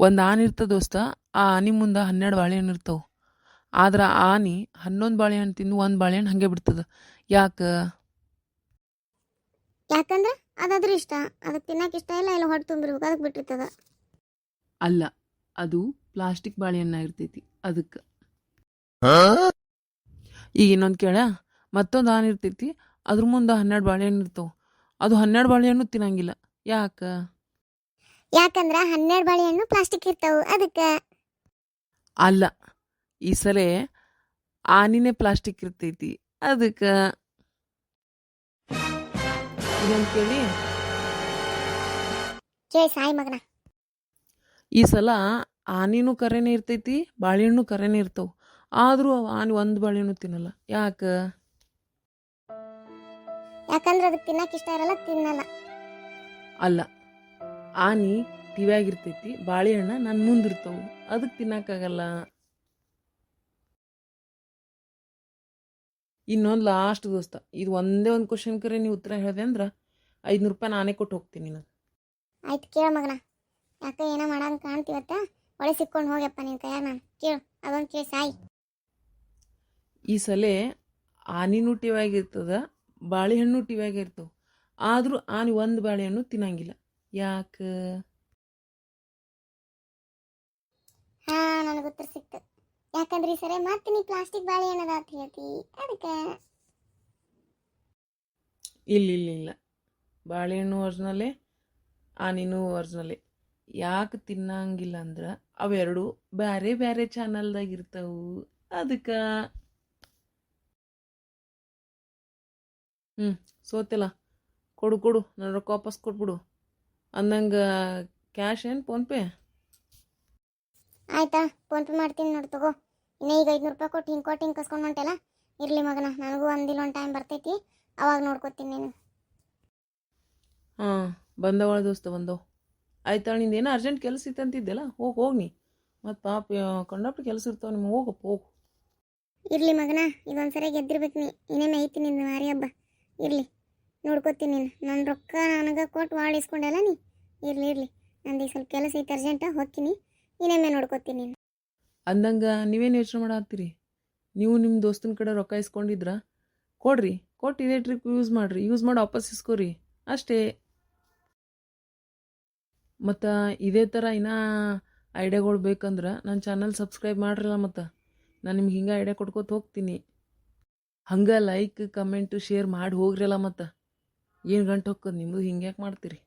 ಒಂದು ಆನೆ ಇರ್ತದೆ ದೋಸ್ತ ಆ ಆನೆ ಮುಂದೆ ಹನ್ನೆರಡು ಬಾಳೆಹಣ್ಣು ಇರ್ತಾವೆ. ಆದ್ರೆ ಆ ಆನೆ ಹನ್ನೊಂದು ಬಾಳೆಹಣ್ಣು ತಿಂದು ಒಂದು ಬಾಳೆಹಣ್ಣು ಹಾಗೆ ಬಿಡ್ತದೆ. ಯಾಕೆ? ಯಾಕಂದ್ರೆ ಅದಾದ್ರೂ ಇಷ್ಟ ಅದಕ್ಕೆ ತಿನ್ನಕ್ಕೆ ಇಷ್ಟ ಇಲ್ಲ ಇಲ್ಲ ಹೊಟ್ಟೆ ತುಂಬಿರ್ಬೇಕು ಅದಕ್ಕೆ ಬಿಟ್ಟಿರ್ತದ. ಅಲ್ಲ ಅದು ಪ್ಲಾಸ್ಟಿಕ್ ಬಾಳೆಹಣ್ಣು ಇರ್ತೈತಿ ಅದಕ್ಕೆ. ಈಗ ಇನ್ನೊಂದು ಕೇಳ ಮತ್ತೊಂದು ಆನೆ ಇರ್ತೈತಿ ಅದ್ರ ಮುಂದೆ ಹನ್ನೆರಡು ಬಾಳೆಹಣ್ಣು ಇರ್ತಾವೆ. ಅದು ಹನ್ನೆರಡು ಬಾಳೆಹಣ್ಣು ತಿನ್ನಂಗಿಲ್ಲ ಯಾಕೆ? ಯಾಕಂದ್ರೆ ಹನ್ನೆರಡು ಬಾಳೆಹಣ್ಣು ಪ್ಲಾಸ್ಟಿಕ್ ಇರ್ತಾವು ಅದಕ್ಕೆ. ಅಲ್ಲ ಈ ಸಲ ಆನಿನೇ ಪ್ಲಾಸ್ಟಿಕ್ ಇರ್ತೈತಿ ಅದಕ್ಕೆ. ಕೇಳಿ ಕೇಳಿ ಸಾಯಿ ಮಗನ. ಈ ಸಲ ಆನಿನೂ ಕರೆನೇ ಇರ್ತೈತಿ ಬಾಳೆಹಣ್ಣು ಕರೆನೇ ಇರ್ತಾವೆ ಆದರೂ ಆನೆ ಒಂದು ಬಾಳೆಹಣ್ಣು ತಿನ್ನಲ್ಲ ಯಾಕೆ? ಯಾಕಂದ್ರೆ ಅದಕ್ಕೆ ತಿನ್ನಕ್ಕೆ ಇಷ್ಟ ಇರಲ್ಲ ತಿನ್ನಲ್ಲ. ಅಲ್ಲ ಆನಿ ಟಿವ್ಯಾಗಿರ್ತೈತಿ ಬಾಳೆಹಣ್ಣ ನನ್ನ ಮುಂದಿರ್ತಾವೆ ಅದಕ್ಕೆ ತಿನ್ನಕ್ಕಾಗಲ್ಲ ಇನ್ನೊಂದು ಲಾಸ್ಟ್ ದೋಸ್ತ ಇದು ಒಂದೇ ಒಂದು ಕ್ವಶನ್ ಕರೆ ನೀವು ಉತ್ತರ ಹೇಳಿದೆ ಅಂದ್ರೆ ಐದುನೂರು ರೂಪಾಯಿ ನಾನೇ ಕೊಟ್ಟು ಹೋಗ್ತೀನಿ ನಾನು ಆಯ್ತು ಕೇಳ ಮಗನ ಯಾಕೆ ಏನೋ ಮಾಡಂಗೆ ಕಾಣ್ತೀವತ್ತ ಒಳ್ಳೆ ಸಿಕ್ಕೊಂಡು ಹೋಗ್ಯಪ್ಪ ನಿನ್ನ ಕೈಯಾಗ ನಾನು ಕೇಳು ಅದೊಂದು ಕೇಳಿ ಸಾಯಿ. ಈ ಸಲ ಆನಿನೂ ಟಿವ್ಯಾಗಿರ್ತದ ಬಾಳೆಹಣ್ಣು ಟಿವ್ಯಾಗಿರ್ತವೆ ಆದರೂ ಆನೆ ಒಂದು ಬಾಳೆಹಣ್ಣು ತಿನ್ನಂಗಿಲ್ಲ. ಯಾಕೆ ಹಾ ನನಗೆ ಉತ್ತರ ಸಿಕ್ತು. ಯಾಕಂದ್ರೆ ಈ ಸರಿ ಮತ್ತೆ ನೀ ಪ್ಲಾಸ್ಟಿಕ್ ಬಾಳೆಹಣ್ಣದ ಅಂತ ಹೇಳ್ತಿ. ಅದಕ್ಕೆ. ಇಲ್ಲ ಇಲ್ಲ ಇಲ್ಲ. ಬಾಳೆಹಣ್ಣು ಒರ್ಜಿನಲ್ಲೇ ಆನಿನೂ ಒರ್ಜಿನಲ್ಲೇ ಯಾಕೆ ತಿನ್ನಂಗಿಲ್ಲ ಅಂದ್ರೆ ಅವೆರಡು ಬ್ಯಾರೆ ಬ್ಯಾರೆ ಚಾನಲ್ದಾಗ ಇರ್ತಾವು. ಅದಕ್ಕೆ. ಹ್ಞೂ ಸೋತಿಲ್ಲ ಕೊಡು ಕೊಡು. ನನ್ನ ರೊಕ್ಕ ವಾಪಸ್ ಕೊಟ್ಬಿಡು. ಅಂದಂಗೆ ಕ್ಯಾಶ್ ಏನು ಫೋನ್ಪೇ ಆಯ್ತಾ ಫೋನ್ಪೇ ಮಾಡ್ತೀನಿ ನೋಡಿ ತಗೋ. ಇನ್ನ ಈಗ ಐದುನೂರು ರೂಪಾಯಿ ಕೊಟ್ಟು ಹಿಂಗೆ ಕೊಟ್ಟು ಹಿಂಗೆ ಕಸ್ಕೊಂಡು ಹೊಂಟೆಲ್ಲ ಇರಲಿ ಮಗನ ನನಗೂ ಒಂದಿಲ್ಲ ಒಂದು ಟೈಮ್ ಬರ್ತೈತಿ ಅವಾಗ ನೋಡ್ಕೊತೀನಿ ನೀನು. ಹಾಂ ಬಂದವಳ ದೋಸ್ತ ಬಂದವು ಆಯ್ತಾ ನಿಂದು ಏನೋ ಅರ್ಜೆಂಟ್ ಕೆಲಸ ಇತ್ತು ಅಂತಿದ್ದೆಲ್ಲ? ಹೋಗಿ ಹೋಗಿ ಮತ್ತು ಪಾಪ ಕಂಡಪ್ಪ ಕೆಲಸ ಇರ್ತಾವೆ ನಿಮ್ಗೆ ಹೋಗಪ್ಪ ಹೋಗು. ಇರಲಿ ಮಗನ ಇದೊಂದು ಸರಿ ಗೆದ್ದಿರ್ಬೇಕು ನೀ. ಇನ್ನೇನು ಐತಿ ನಿಂದು ಮಾರಿ ಹಬ್ಬ. ಇರಲಿ ನೋಡ್ಕೊತೀನಿ ನೀನು. ನನ್ನ ರೊಕ್ಕ ನನಗೆ ಕೊಟ್ಟು ಭಾಳ ಇಸ್ಕೊಂಡೆಲ್ಲ ನೀ. ಇರಲಿ ಇರಲಿ. ನಂದು ಈಗ ಸ್ವಲ್ಪ ಕೆಲಸ ಐತೆ ಅರ್ಜೆಂಟ ಹೋಗ್ತೀನಿ. ಇನ್ನೊಮ್ಮೆ ನೋಡ್ಕೋತೀನಿ ನೀನು. ಅಂದಂಗೆ ನೀವೇನು ಯೋಚನೆ ಮಾಡತ್ತೀರಿ? ನೀವು ನಿಮ್ಮ ದೋಸ್ತನ ಕಡೆ ರೊಕ್ಕ ಇಸ್ಕೊಂಡಿದ್ರ? ಕೊಡ್ರಿ ಕೊಟ್ಟು ಇದೇ ಟ್ರಿಪ್ ಯೂಸ್ ಮಾಡಿರಿ. ಯೂಸ್ ಮಾಡಿ ವಾಪಸ್ ಇಸ್ಕೋರಿ. ಅಷ್ಟೇ. ಮತ್ತು ಇದೇ ಥರ ಇನ್ನೂ ಐಡಿಯಾಗಳು ಬೇಕಂದ್ರೆ ನನ್ನ ಚಾನಲ್ ಸಬ್ಸ್ಕ್ರೈಬ್ ಮಾಡ್ರಲ್ಲ ಮತ್ತು. ನಾನು ನಿಮ್ಗೆ ಹಿಂಗೆ ಐಡಿಯಾ ಕೊಟ್ಕೋತ ಹೋಗ್ತೀನಿ. ಹಂಗೆ ಲೈಕ್ ಕಮೆಂಟು ಶೇರ್ ಮಾಡಿ ಹೋಗ್ರಲ್ಲ ಮತ್ತು. ಏನು ಗಂಟು ಹೋಗ್ತದೆ ನಿಮ್ಮದು ಹಿಂಗೆ ಯಾಕೆ ಮಾಡ್ತೀರಿ?